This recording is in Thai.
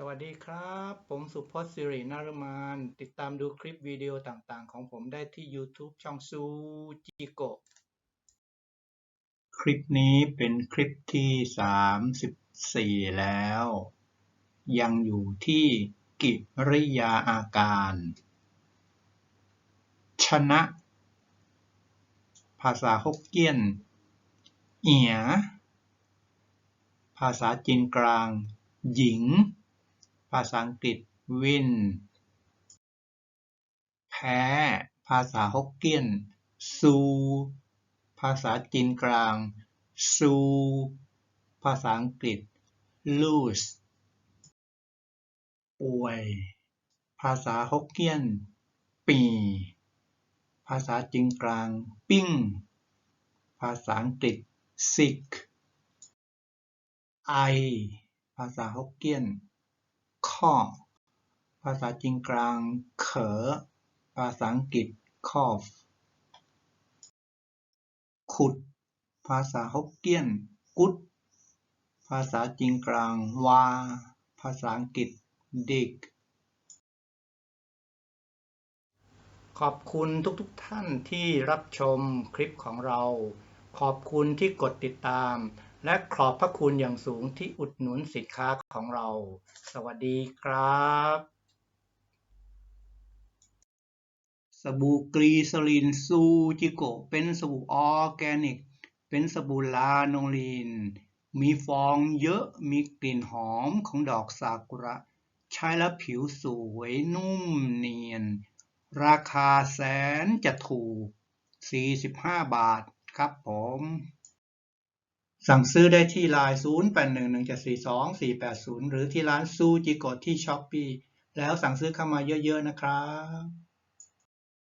สวัสดีครับ ผมสุพจน์สิรินารมานติดตามดูคลิปวิดีโอต่างๆ ของผมได้ที่ YouTube ช่องซูจิโกคลิปนี้เป็นคลิปที่ 34 แล้ว ยังอยู่ที่กิริยาอาการ ชนะ ภาษาฮกเกี้ยน เอีย ภาษาจีนกลาง หญิง ภาษาอังกฤษ win แพ้ ภาษาฮกเกี้ยน ซู ภาษาจีนกลาง ซู ภาษาอังกฤษ lose ป่วย ภาษาฮกเกี้ยน ปี ภาษาจีนกลาง ปิ้ง ภาษาอังกฤษ sick ไอ ภาษาฮกเกี้ยน ข้อภาษาจีนกลาง เขอ ภาษาอังกฤษ cough ขุด ภาษาฮกเกี้ยน กุด ภาษาจีนกลาง วา ภาษาอังกฤษ dig ขอบคุณทุกๆทท่านที่รับชมคลิปของเรา ขอบคุณที่กดติดตาม และขอบพระคุณอย่างสูงที่อุดหนุนสินค้าของเรา สวัสดีครับ สบู่กรีซลินซูจิโกเป็นสบู่ออร์แกนิก เป็นสบู่ลาโนลีน มีฟองเยอะ มีกลิ่นหอมของดอกซากุระ ใช้แล้วผิวสวยนุ่มเนียน ราคาแสนจะถูก 45 บาทครับผม สั่งซื้อได้ที่ไลน์0811742480 หรือที่ร้านซูจิโกะที่ช้อปปีแล้วสั่งซื้อเข้ามาเยอะๆนะครับ